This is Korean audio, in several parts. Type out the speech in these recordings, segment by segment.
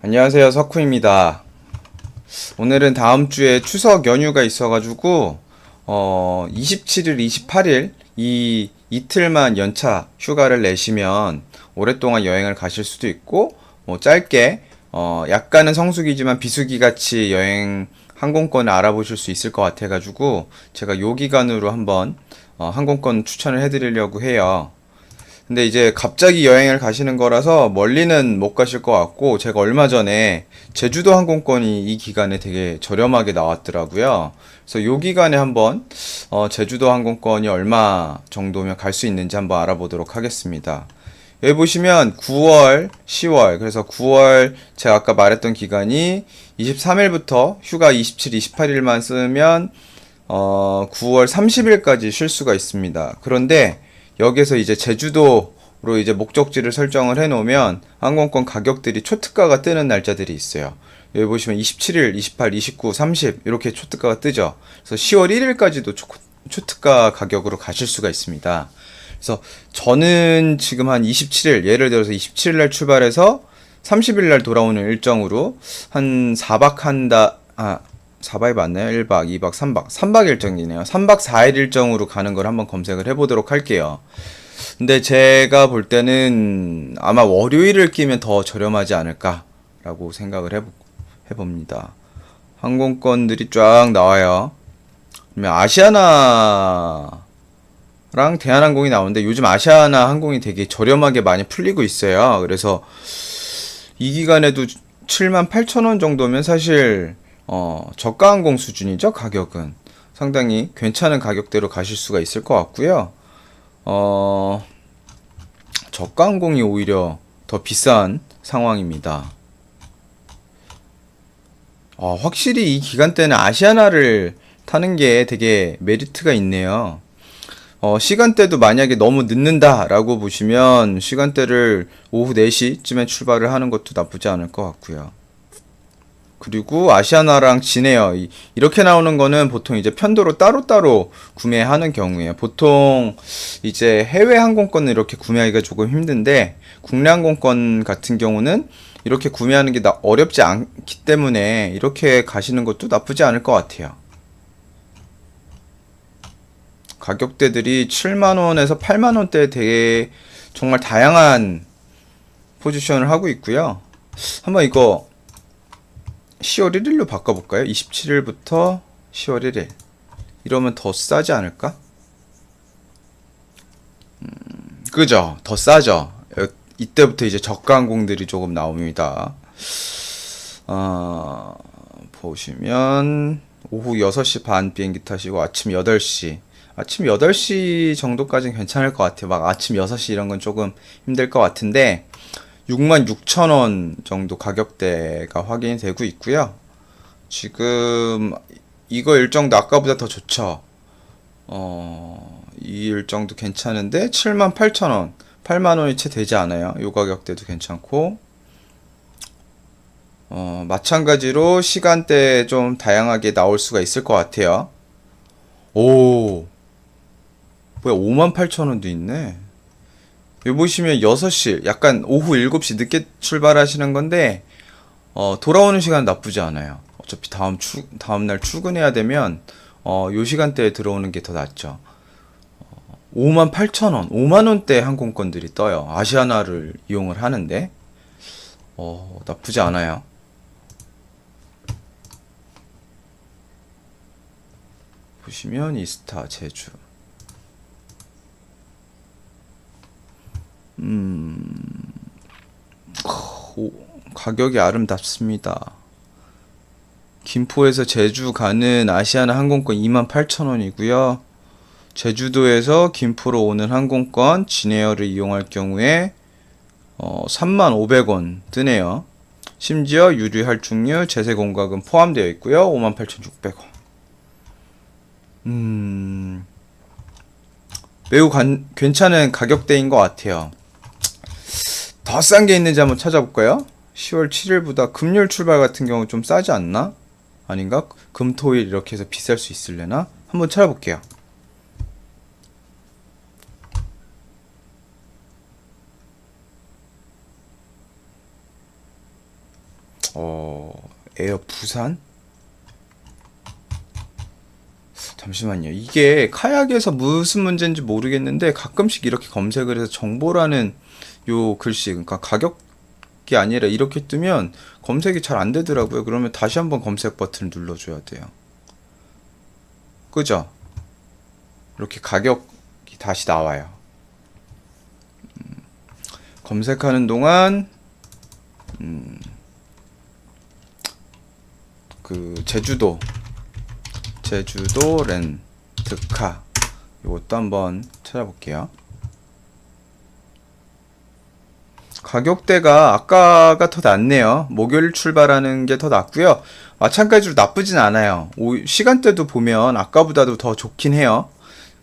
안녕하세요. 석훈입니다. 오늘은 다음 주에 추석 연휴가 있어가지고, 어, 27일, 28일, 이 이틀만 연차 휴가를 내시면 오랫동안 여행을 가실 수도 있고, 뭐 짧게, 어, 약간은 성수기지만 비수기 같이 여행 항공권을 알아보실 수 있을 것 같아가지고, 제가 요 기간으로 한번, 어, 항공권 추천을 해드리려고 해요. 근데 이제 갑자기 여행을 가시는 거라서 멀리는 못 가실 것 같고 제가 얼마 전에 제주도 항공권이 이 기간에 되게 저렴하게 나왔더라고요. 그래서 요 기간에 한번 어, 제주도 항공권이 얼마 정도면 갈 수 있는지 한번 알아보도록 하겠습니다. 여기 보시면 9월, 10월 그래서 9월 제가 아까 말했던 기간이 23일부터 휴가 27, 28일만 쓰면 어, 9월 30일까지 쉴 수가 있습니다. 그런데 여기서 이제 제주도로 이제 목적지를 설정을 해 놓으면 항공권 가격들이 초특가가 뜨는 날짜들이 있어요. 여기 보시면 27일, 28, 29, 30 이렇게 초특가가 뜨죠. 그래서 10월 1일까지도 초, 초특가 가격으로 가실 수가 있습니다. 그래서 저는 지금 한 27일, 예를 들어서 27일 날 출발해서 30일 날 돌아오는 일정으로 한 4박 한다, 아, 4박이 맞나요? 1박, 2박, 3박. 3박 일정이네요. 3박 4일 일정으로 가는 걸 한번 검색을 해보도록 할게요. 근데 제가 볼 때는 아마 월요일을 끼면 더 저렴하지 않을까라고 생각을 해보, 해봅니다. 항공권들이 쫙 나와요. 그러면 아시아나랑 대한항공이 나오는데 요즘 아시아나 항공이 되게 저렴하게 많이 풀리고 있어요. 그래서 이 기간에도 7만 8천 원 정도면 사실 어, 저가 항공 수준이죠, 가격은. 상당히 괜찮은 가격대로 가실 수가 있을 것 같고요. 어, 저가 항공이 오히려 더 비싼 상황입니다. 어, 확실히 이 기간 때는 아시아나를 타는 게 되게 메리트가 있네요. 어, 시간대도 만약에 너무 늦는다라고 보시면 시간대를 오후 4시쯤에 출발을 하는 것도 나쁘지 않을 것 같고요. 그리고 아시아나랑 진에어 이- 이렇게 나오는 거는 보통 이제 편도로 따로따로 구매하는 경우에요. 보통 이제 해외 항공권은 이렇게 구매하기가 조금 힘든데 국내 항공권 같은 경우는 이렇게 구매하는 게 나- 어렵지 않기 때문에 이렇게 가시는 것도 나쁘지 않을 것 같아요. 가격대들이 7만 원에서 8만 원대 되게 정말 다양한 포지션을 하고 있고요. 한번 이거 10월 1일로 바꿔볼까요? 27일부터 10월 1일. 이러면 더 싸지 않을까? 음, 그죠? 더 싸죠? 여- 이때부터 이제 저가 항공들이 조금 나옵니다. 어, 보시면, 오후 6시 반 비행기 타시고 아침 8시. 아침 8시 정도까지는 괜찮을 것 같아요. 막 아침 6시 이런 건 조금 힘들 것 같은데, 66,000원 정도 가격대가 확인이 되고 있고요. 지금 이거 일정도 아까보다 더 좋죠. 어, 이 일정도 괜찮은데 78,000원, 8만 원이 채 되지 않아요. 이 가격대도 괜찮고. 어, 마찬가지로 시간대 좀 다양하게 나올 수가 있을 것 같아요. 오. 뭐야, 58,000원도 있네. 여기 보시면 6시, 약간 오후 7시 늦게 출발하시는 건데, 어, 돌아오는 시간 나쁘지 않아요. 어차피 다음 출, 다음날 출근해야 되면, 어, 요 시간대에 들어오는 게 더 낫죠. 어, 58,000원, 5만 원대 항공권들이 떠요. 아시아나를 이용을 하는데, 어, 나쁘지 않아요. 보시면 이스타 제주. 오, 가격이 아름답습니다. 김포에서 제주 가는 아시아나 항공권 28,000원이고요. 제주도에서 김포로 오는 항공권 진에어를 이용할 경우에 어, 35,500원 뜨네요. 심지어 유류 할증료, 제세 공과금 포함되어 있고요. 58,600원. 음. 매우 간- 괜찮은 가격대인 것 같아요. 더 싼 게 있는지 한번 찾아볼까요? 10월 7일보다 금요일 출발 같은 경우 좀 싸지 않나? 아닌가? 금, 토, 일 이렇게 해서 비쌀 수 있을래나? 한번 찾아볼게요. 어, 에어 부산? 잠시만요. 이게 카약에서 무슨 문제인지 모르겠는데 가끔씩 이렇게 검색을 해서 정보라는 요 글씨, 그러니까 가격이 아니라 이렇게 뜨면 검색이 잘 안 되더라고요. 그러면 다시 한번 검색 버튼을 눌러줘야 돼요. 그죠? 이렇게 가격이 다시 나와요. 음, 검색하는 동안 음, 그 제주도 제주도 렌트카 이것도 한번 찾아볼게요. 가격대가 아까가 더 낫네요. 목요일 출발하는 게더 낫고요. 마찬가지로 나쁘진 않아요. 오- 시간대도 보면 아까보다도 더 좋긴 해요.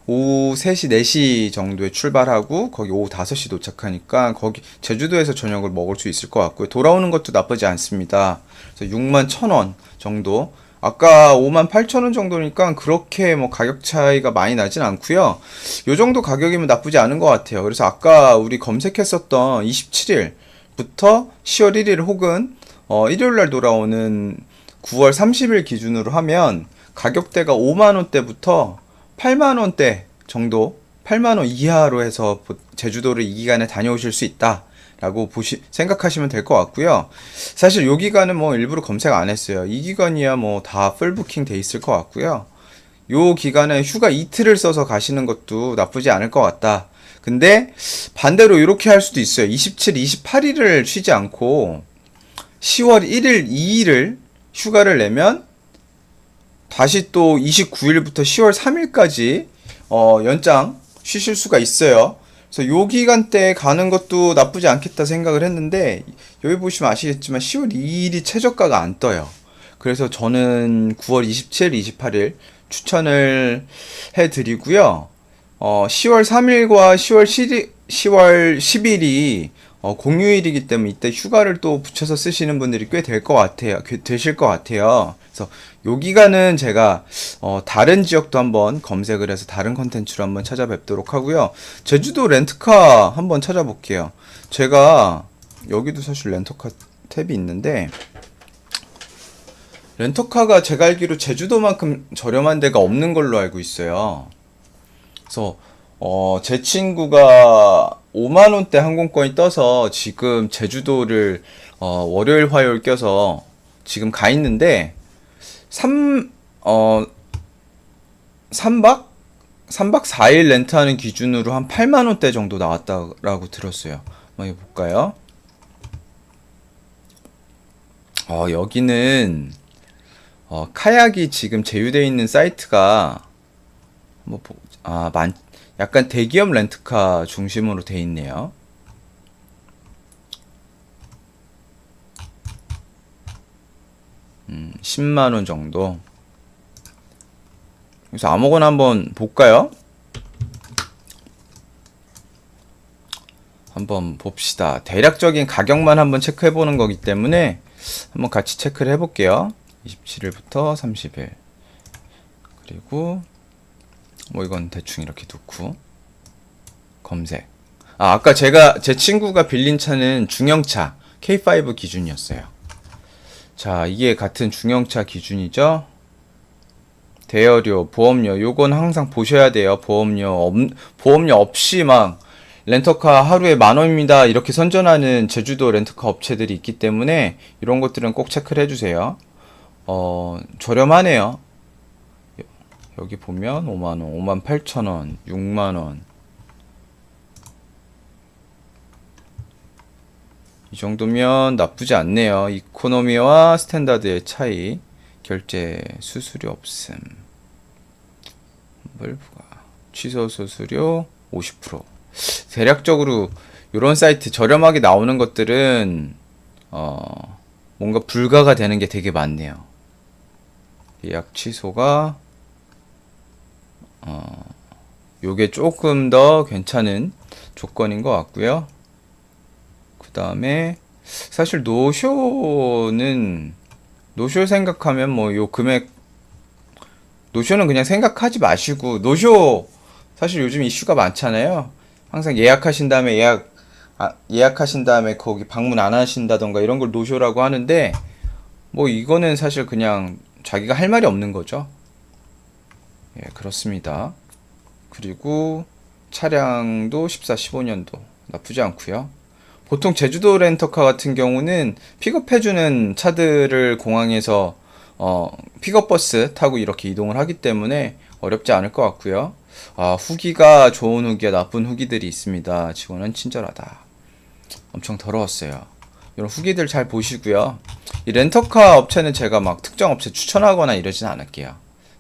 오후 3시, 4시 정도에 출발하고 거기 오후 5시 도착하니까 거기 제주도에서 저녁을 먹을 수 있을 것 같고요. 돌아오는 것도 나쁘지 않습니다. 그래서 6만 1,000원 정도. 아까 5만 8천원 정도니까 그렇게 뭐 가격 차이가 많이 나진 않고요. 요 정도 가격이면 나쁘지 않은 것 같아요. 그래서 아까 우리 검색했었던 27일부터 10월 1일 혹은 어, 일요일 날 돌아오는 9월 30일 기준으로 하면 가격대가 5만 원대부터 8만 원대 정도, 8만 원 이하로 해서 보- 제주도를 이 기간에 다녀오실 수 있다 라고 보시 생각하시면 될 것 같고요. 사실 요 기간은 뭐 일부러 검색 안 했어요. 이 기간이야 뭐 다 풀부킹 돼 있을 것 같고요. 요 기간에 휴가 이틀을 써서 가시는 것도 나쁘지 않을 것 같다. 근데 반대로 이렇게 할 수도 있어요. 27, 28일을 쉬지 않고 10월 1일, 2일을 휴가를 내면 다시 또 29일부터 10월 3일까지 어, 연장 쉬실 수가 있어요. 그래서 요 기간대에 가는 것도 나쁘지 않겠다 생각을 했는데 여기 보시면 아시겠지만 10월 2일이 최저가가 안 떠요. 그래서 저는 9월 27, 28일 추천을 해드리고요. 어, 10월 3일과 10월 10일, 10월 10일이 어, 공휴일이기 때문에 이때 휴가를 또 붙여서 쓰시는 분들이 꽤 될 것 같아요. 꽤 되실 것 같아요. 그래서 요 기간은 제가 어, 다른 지역도 한번 검색을 해서 다른 컨텐츠로 한번 찾아뵙도록 하고요. 제주도 렌트카 한번 찾아볼게요. 제가 여기도 사실 렌터카 탭이 있는데 렌터카가 제가 알기로 제주도만큼 저렴한 데가 없는 걸로 알고 있어요. 그래서 어, 제 친구가 5만 원대 항공권이 떠서 지금 제주도를 어, 월요일 화요일 껴서 지금 가 있는데 3 어, 3박 3박 4일 렌트하는 기준으로 한 8만 원대 정도 나왔다라고 들었어요. 한번 해볼까요? 어, 여기는 어, 카약이 지금 제휴되어 있는 사이트가 뭐 보- 아, 만, 약간 대기업 렌트카 중심으로 돼 있네요. 음, 10만 원 정도. 그래서 아무거나 한번 볼까요? 한번 봅시다. 대략적인 가격만 한번 체크해 보는 거기 때문에 한번 같이 체크를 해 볼게요. 27일부터 30일. 그리고 뭐 이건 대충 이렇게 놓고 검색. 아, 아까 제가 제 친구가 빌린 차는 중형차 K5 기준이었어요. 자, 이게 같은 중형차 기준이죠. 대여료, 보험료, 요건 항상 보셔야 돼요. 보험료 없, 보험료 없이 막 렌터카 하루에 만 원입니다. 이렇게 선전하는 제주도 렌터카 업체들이 있기 때문에 이런 것들은 꼭 체크를 해주세요. 어, 저렴하네요. 여기 보면 5만원, 5만 8천원, 6만원. 이 정도면 나쁘지 않네요. 이코노미와 스탠다드의 차이. 결제 수수료 없음. 부과. 취소 수수료 50%. 대략적으로 이런 사이트 저렴하게 나오는 것들은 어 뭔가 불가가 되는 게 되게 많네요. 예약 취소가 어, 요게 조금 더 괜찮은 조건인 것 같고요. 그 다음에 사실 노쇼는 노쇼 생각하면 뭐 요 금액 노쇼는 그냥 생각하지 마시고 노쇼 사실 요즘 이슈가 많잖아요. 항상 예약하신 다음에 예약 아, 예약하신 다음에 거기 방문 안 하신다던가 이런 걸 노쇼라고 하는데 뭐 이거는 사실 그냥 자기가 할 말이 없는 거죠. 예, 그렇습니다. 그리고 차량도 14, 15년도 나쁘지 않고요. 보통 제주도 렌터카 같은 경우는 픽업해주는 차들을 공항에서 어, 픽업 버스 타고 이렇게 이동을 하기 때문에 어렵지 않을 것 같고요. 아, 후기가 좋은 후기와 나쁜 후기들이 있습니다. 직원은 친절하다. 엄청 더러웠어요. 이런 후기들 잘 보시고요. 이 렌터카 업체는 제가 막 특정 업체 추천하거나 이러진 않을게요.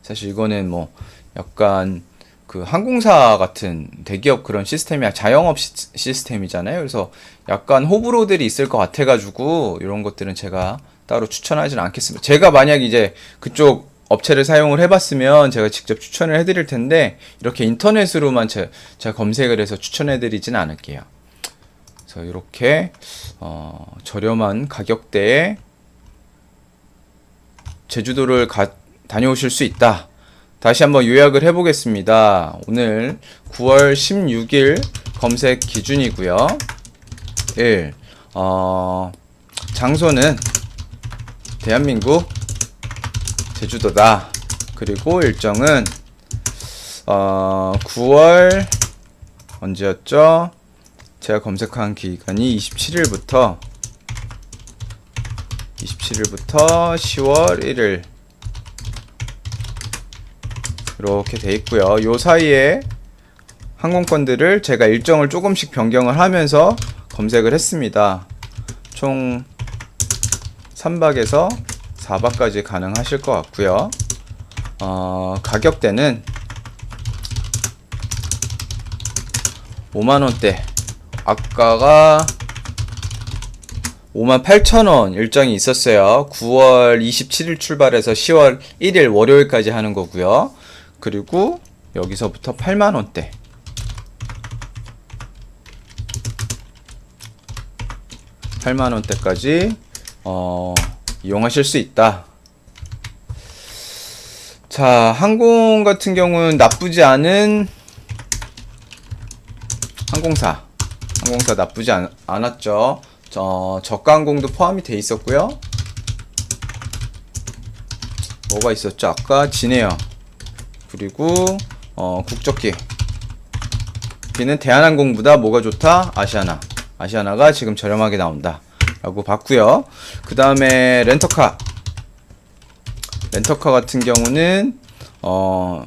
사실 이거는 뭐 약간 그 항공사 같은 대기업 그런 시스템이 자영업 시, 시스템이잖아요. 그래서 약간 호불호들이 있을 것 같아가지고 이런 것들은 제가 따로 추천하지는 않겠습니다. 제가 만약 이제 그쪽 업체를 사용을 해봤으면 제가 직접 추천을 해드릴 텐데 이렇게 인터넷으로만 제, 제가 검색을 해서 추천해드리진 않을게요. 그래서 이렇게 어, 저렴한 가격대에 제주도를 가, 다녀오실 수 있다. 다시 한번 요약을 해보겠습니다. 오늘 9월 16일 검색 기준이고요. 1. 어, 장소는 대한민국 제주도다. 그리고 일정은 어, 9월 언제였죠? 제가 검색한 기간이 27일부터 27일부터 10월 1일 이렇게 돼 있고요. 요 사이에 항공권들을 제가 일정을 조금씩 변경을 하면서 검색을 했습니다. 총 3박에서 4박까지 가능하실 것 같고요. 어, 가격대는 5만원대. 아까가 58,000원 일정이 있었어요. 9월 27일 출발해서 10월 1일 월요일까지 하는 거고요. 그리고 여기서부터 8만 원대. 팔만 원대까지 어, 이용하실 수 있다. 자, 항공 같은 경우는 나쁘지 않은 항공사. 항공사 나쁘지 않, 않았죠. 저, 저가 항공도 포함이 돼 있었고요. 뭐가 있었죠? 아까 진에어. 그리고 어, 국적기 기는 대한항공보다 뭐가 좋다? 아시아나. 아시아나가 지금 저렴하게 나온다. 라고 봤고요. 그 다음에 렌터카. 렌터카 같은 경우는 어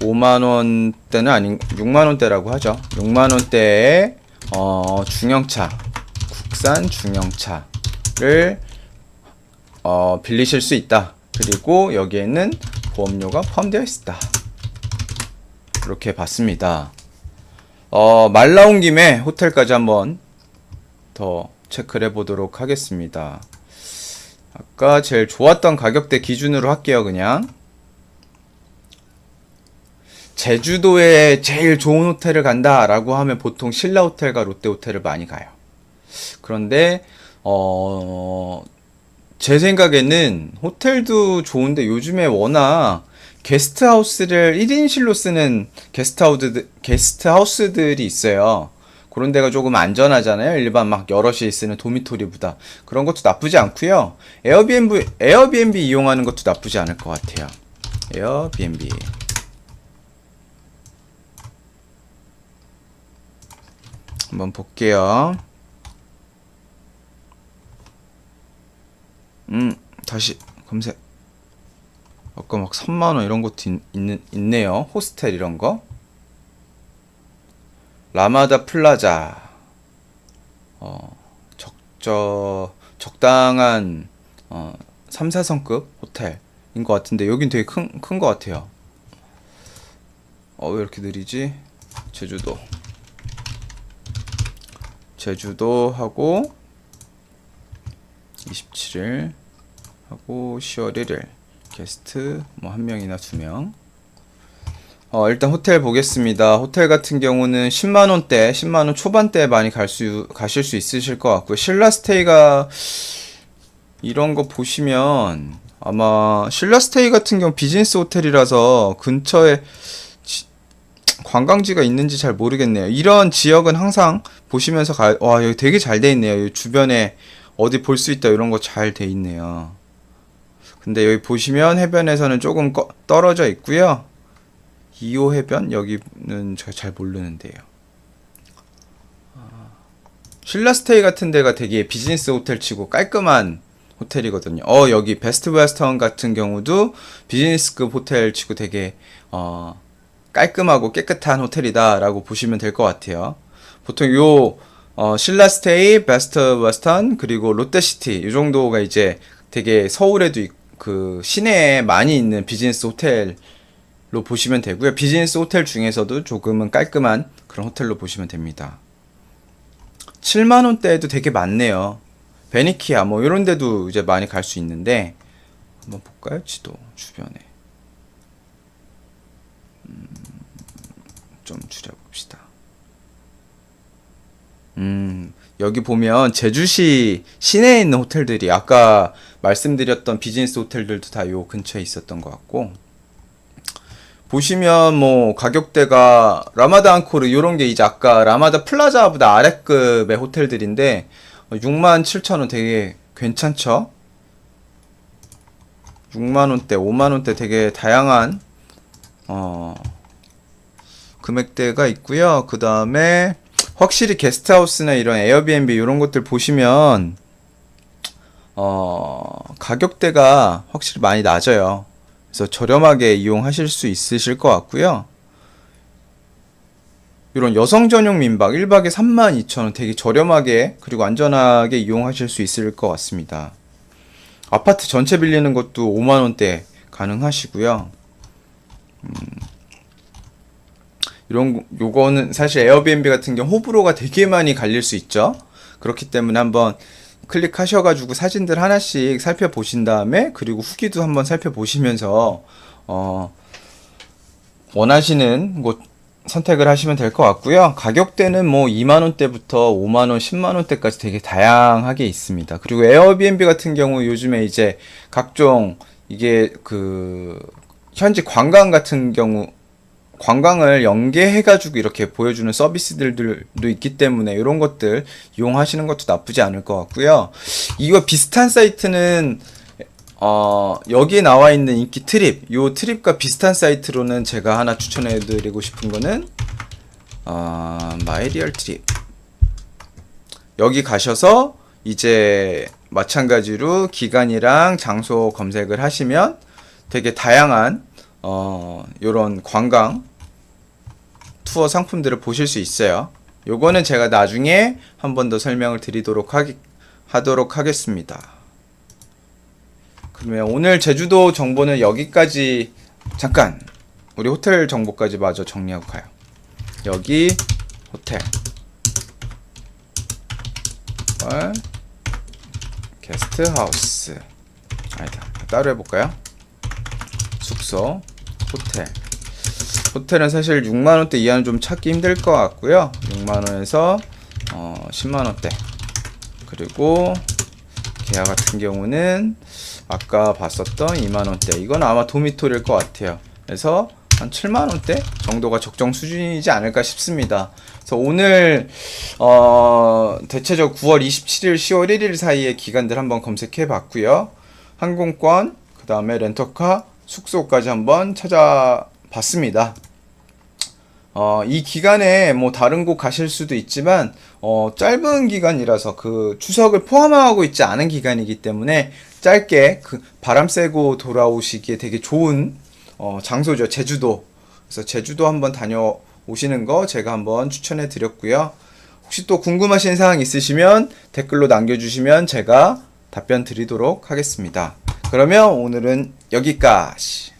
5만원대는 아닌 6만원대라고 하죠. 6만원대에 어 중형차 국산 중형차를 어 빌리실 수 있다. 그리고 여기에는 보험료가 포함되어 있다. 이렇게 봤습니다. 어, 말 나온 김에 호텔까지 한번 더 체크를 해보도록 하겠습니다. 아까 제일 좋았던 가격대 기준으로 할게요, 그냥. 제주도에 제일 좋은 호텔을 간다 라고 하면 보통 신라 호텔과 롯데 호텔을 많이 가요. 그런데, 어, 제 생각에는 호텔도 좋은데 요즘에 워낙 게스트하우스를 1인실로 쓰는 게스트하우스, 게스트하우스들이 있어요. 그런 데가 조금 안전하잖아요. 일반 막 여럿이 쓰는 도미토리보다. 그런 것도 나쁘지 않고요. 에어비앤비, 에어비앤비 이용하는 것도 나쁘지 않을 것 같아요. 에어비앤비. 한번 볼게요. 음, 다시 검색. 아까 막 3만원 이런 것도 있, 있는, 있네요. 호스텔 이런 거. 라마다 플라자. 어, 적저, 적당한, 어, 3, 4성급 호텔인 것 같은데, 여긴 되게 큰, 큰 것 같아요. 어, 왜 이렇게 느리지? 제주도. 제주도 하고, 27일. 하고 10월 1일 게스트 뭐 한 명이나 두 명. 어, 일단 호텔 보겠습니다. 호텔 같은 경우는 10만 원대, 10만 원 초반대 많이 갈 수 가실 수 있으실 것 같고요. 신라 스테이가 이런 거 보시면 아마 신라 스테이 같은 경우 비즈니스 호텔이라서 근처에 지- 관광지가 있는지 잘 모르겠네요. 이런 지역은 항상 보시면서 가, 와, 여기 되게 잘 돼 있네요. 주변에 어디 볼 수 있다 이런 거 잘 돼 있네요. 근데 여기 보시면 해변에서는 조금 꺼- 떨어져 있고요. 2호 해변 여기는 제가 잘 모르는데요. 아, 신라스테이 같은 데가 되게 비즈니스 호텔 치고 깔끔한 호텔이거든요. 어 여기 베스트 웨스턴 같은 경우도 비즈니스급 호텔 치고 되게 어 깔끔하고 깨끗한 호텔이다라고 보시면 될 것 같아요. 보통 요 어, 신라스테이, 베스트 웨스턴 그리고 롯데시티 이 정도가 이제 되게 서울에도 있- 그 시내에 많이 있는 비즈니스 호텔로 보시면 되고요. 비즈니스 호텔 중에서도 조금은 깔끔한 그런 호텔로 보시면 됩니다. 7만 원대에도 되게 많네요. 베니키아 뭐 이런 데도 이제 많이 갈 수 있는데 한번 볼까요? 지도 주변에 음, 좀 줄여봅시다. 음, 여기 보면 제주시 시내에 있는 호텔들이 아까 말씀드렸던 비즈니스 호텔들도 다 요 근처에 있었던 것 같고 보시면 뭐 가격대가 라마다 앙코르 이런 게 이제 아까 라마다 플라자보다 아래급의 호텔들인데 6만 7천 원 되게 괜찮죠? 6만 원대, 5만 원대 되게 다양한 어 금액대가 있고요. 그 다음에 확실히 게스트하우스나 이런 에어비앤비 이런 것들 보시면 어 가격대가 확실히 많이 낮아요. 그래서 저렴하게 이용하실 수 있으실 것 같고요. 이런 여성 전용 민박 1박에 32,000원 되게 저렴하게 그리고 안전하게 이용하실 수 있을 것 같습니다. 아파트 전체 빌리는 것도 5만 원대 가능하시고요. 음, 이런 거- 요거는 사실 에어비앤비 같은 경우 호불호가 되게 많이 갈릴 수 있죠. 그렇기 때문에 한번 클릭하셔가지고 사진들 하나씩 살펴보신 다음에 그리고 후기도 한번 살펴보시면서 어 원하시는 곳 선택을 하시면 될 것 같고요. 가격대는 뭐 2만 원대부터 5만 원, 10만 원대까지 되게 다양하게 있습니다. 그리고 에어비앤비 같은 경우 요즘에 이제 각종 이게 그 현지 관광 같은 경우 관광을 연계해가지고 이렇게 보여주는 서비스들도 있기 때문에 이런 것들 이용하시는 것도 나쁘지 않을 것 같고요. 이거 비슷한 사이트는 어, 여기에 나와 있는 인기 트립, 요 트립과 비슷한 사이트로는 제가 하나 추천해드리고 싶은 거는 어, 마이리얼 트립. 여기 가셔서 이제 마찬가지로 기간이랑 장소 검색을 하시면 되게 다양한 어, 요런 관광 투어 상품들을 보실 수 있어요. 요거는 제가 나중에 한 번 더 설명을 드리도록 하기, 하도록 하겠습니다. 그러면 오늘 제주도 정보는 여기까지 잠깐 우리 호텔 정보까지 마저 정리하고 가요. 여기 호텔 어? 게스트 하우스 아니다 따로 해볼까요? 숙소 호텔 호텔은 사실 6만 원대 이하는 좀 찾기 힘들 것 같고요. 6만 원에서 어, 10만 원대 그리고 계약 같은 경우는 아까 봤었던 2만 원대 이건 아마 도미토리일 것 같아요. 그래서 한 7만 원대 정도가 적정 수준이지 않을까 싶습니다. 그래서 오늘 어, 대체적 9월 27일, 10월 1일 사이의 기간들 한번 검색해 봤고요. 항공권, 그 다음에 렌터카, 숙소까지 한번 찾아 봤습니다. 어, 이 기간에 뭐 다른 곳 가실 수도 있지만 어, 짧은 기간이라서 그 추석을 포함하고 있지 않은 기간이기 때문에 짧게 그 바람 쐬고 돌아오시기에 되게 좋은 어, 장소죠. 제주도. 그래서 제주도 한번 다녀오시는 거 제가 한번 추천해 드렸고요. 혹시 또 궁금하신 사항 있으시면 댓글로 남겨주시면 제가 답변 드리도록 하겠습니다. 그러면 오늘은 여기까지.